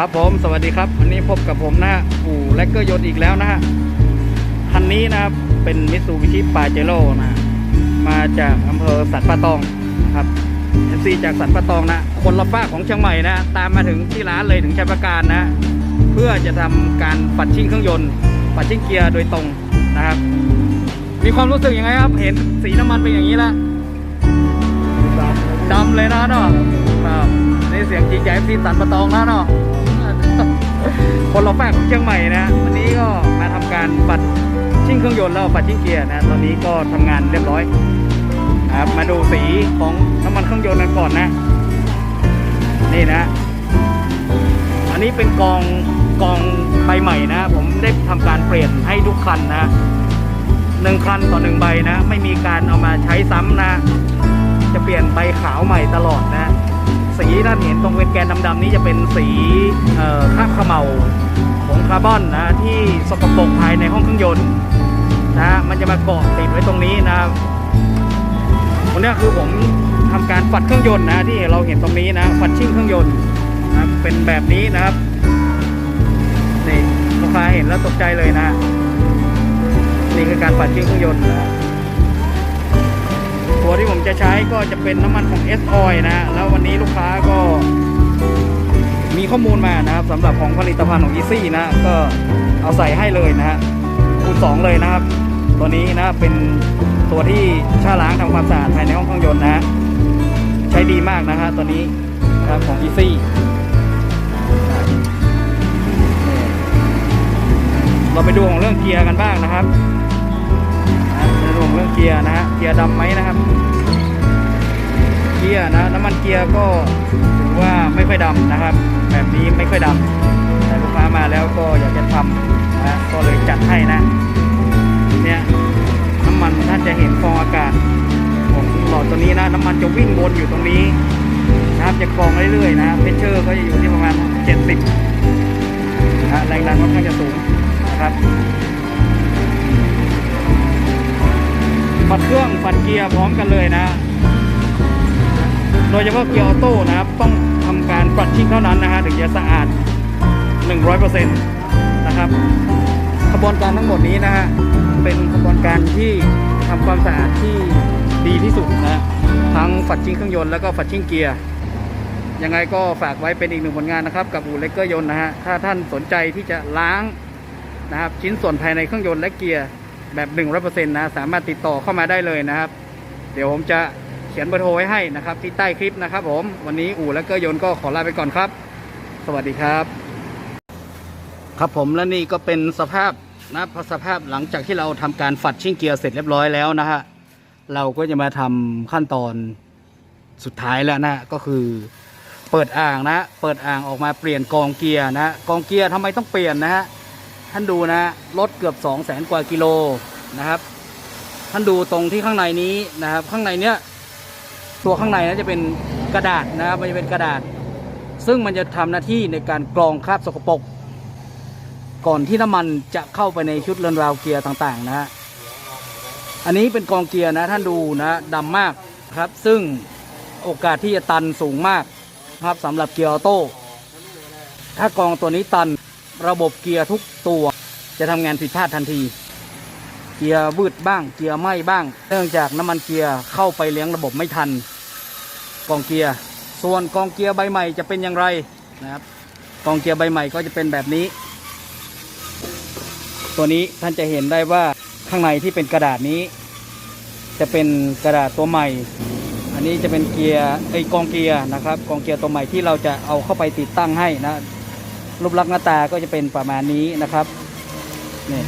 ครับผมสวัสดีครับ วันนี้พบกับผมนะฮะอู่แลกเกอร์ยนต์อีกแล้วนะฮะคันนี้นะครับเป็นมิตซูบิชิปาเจโร่นะมาจากอำเภอสันป่าตองนะครับเอฟซีจากสันป่าตองนะคนละฝ้าของเชียงใหม่นะตามมาถึงที่ร้านเลยถึงชัยประการนะ เพื่อจะทำการปัดชิ่งเครื่องยนต์ปัดชิ่งเกียร์โดยตรงนะครับ มีความรู้สึกยังไงครับ เห็นสีน้ำมันเป็นอย่างนี้แล้วดำเลยนะเนาะครับนี่เสียงจริงใจพี่สันปะตองนะเนาะ คนเราแฝกของเชียงใหม่นะ วันนี้ก็มาทำการปัดชิ่งเครื่องยนต์แล้วปัดชิ่งเกียร์นะตอนนี้ก็ทำงานเรียบร้อยครับมาดูสีของน้ำมันเครื่องยนต์กันก่อนนะ นี่นะ อันนี้เป็นกองกองใบใหม่นะ ผมได้ทำการเปลี่ยนให้ทุกคันนะหนึ่งคันต่อหนึ่งใบนะ ไม่มีการเอามาใช้ซ้ำนะ จะเปลี่ยนใบขาวใหม่ตลอดนะ สีท่านเห็นตรงเป็นแกนดำๆนี้จะเป็นสีคราบขมเหลาของคาร์บอนนะที่สกปรกภายในห้องเครื่องยนต์นะมันจะมาเกาะติดไว้ตรงนี้นะครับวันนี้คือผมทำการปัดเครื่องยนต์นะที่เราเห็นตรงนี้นะปัดชิ่งเครื่องยนต์นะเป็นแบบนี้นะครับนี่ลูกค้าเห็นแล้วตกใจเลยนะ นี่คือการปัดชิ่งเครื่องยนต์นะ ตัวที่ผมจะใช้ก็จะเป็นน้ำมันของ S Oil นะ แล้ววันนี้ลูกค้าก็มีข้อมูลมานะครับสำหรับของผลิตภัณฑ์ของ Easy นะ ก็เอาใส่ให้เลยนะฮะคูณ2เลยนะครับ ตัวนี้นะเป็นตัวที่ช่าล้างทำความสะอาดภายในห้องเครื่องยนต์นะฮะใช้ดีมากนะฮะตัวนี้นะครับของ Easy เราไปดูของเรื่องเกียร์กันบ้างนะครับ กียร์นะฮะเกียร์ดำไหมนะครับ เกียร์นะน้ำมันเกียร์ก็ถือว่าไม่ค่อยดำนะครับ แบบนี้ไม่ค่อยดำแต่ลูกค้ามาแล้วก็อยากจะทำนะก็เลยจัดให้นะเนี่ยน้ำมันท่านจะเห็นฟองอากาศของหลอดตัวนี้นะน้ำมันจะวิ่งวนอยู่ตรงนี้นะครับจะกองเรื่อยๆนะเพชเชอร์ก็จะอยู่ที่ประมาณ 70นะแรงดันค่อนข้างจะสูงนะครับ ปัดเครื่องปัดเกียร์พร้อมกันเลยนะ โดยเฉพาะเกียร์ออโต้นะครับ ต้องทำการปัดชิ่งเท่านั้นนะฮะถึงจะสะอาด 100%นะครับขบวนการทั้งหมดนี้นะฮะเป็นขบวนการที่ทำความสะอาดที่ดีที่สุดนะฮะทั้งฝัดชิ่งเครื่องยนต์แล้วก็ฝัดชิ่งเกียร์ยังไงก็ฝากไว้เป็นอีกหนึ่งผลงานนะครับ กับอู่เล็กเกอร์ยนต์นะฮะถ้าท่านสนใจที่จะล้างนะครับชิ้นส่วนภายในเครื่องยนต์และเกียร์ แบบ100%นะสามารถติดต่อเข้ามาได้เลยนะครับ เดี๋ยวผมจะเขียนเบอร์โทรไว้ให้นะครับ ที่ใต้คลิปนะครับ ผมวันนี้อู่และเกอร์ยนต์ก็ขอลาไปก่อนครับ สวัสดีครับ ครับผมและนี่ก็เป็นสภาพนะสภาพหลังจากที่เราทำการฝัดชิ่งเกียร์เสร็จเรียบร้อยแล้วนะฮะเราก็จะมาทำขั้นตอนสุดท้ายแล้วนะก็คือเปิดอ่างนะ เปิดอ่างออกมาเปลี่ยนกองเกียร์นะกองเกียร์ทำไมต้องเปลี่ยนนะฮะ ท่านดูนะรถเกือบ2 0 0แสนกว่ากิโลนะครับ ท่านดูตรงที่ข้างในนี้นะครับ ข้างในเนี้ยตัวข้างในนะจะเป็นกระดาษนะครับมันจะเป็นกระดาษ ซึ่งมันจะทำหน้าที่ในการกรองคราบสกปรกก่อนที่น้ำมันจะเข้าไปในชุดเรือนราวเกียร์ต่างๆนะฮะอันนี้เป็นกองเกียร์นะท่านดูนะดำมากครับ ซึ่งโอกาสที่จะตันสูงมากนะครับสำหรับเกียร์ออโต้ถ้ากองตัวนี้ตัน ระบบเกียร์ทุกตัว จะทำงานผิดพลาดทันที เกียร์วืดบ้าง เกียร์ไหม้บ้าง เนื่องจากน้ำมันเกียร์เข้าไปเลี้ยงระบบไม่ทัน กองเกียร์ ส่วนกองเกียร์ใบใหม่จะเป็นอย่างไรนะครับ กองเกียร์ใบใหม่ก็จะเป็นแบบนี้ ตัวนี้ท่านจะเห็นได้ว่าข้างในที่เป็นกระดาษนี้ จะเป็นกระดาษตัวใหม่ อันนี้จะเป็นเกียร์ไอกองเกียร์นะครับ กองเกียร์ตัวใหม่ที่เราจะเอาเข้าไปติดตั้งให้นะ รูปลักษณ์หน้าตาก็จะเป็นประมาณนี้นะครับนี่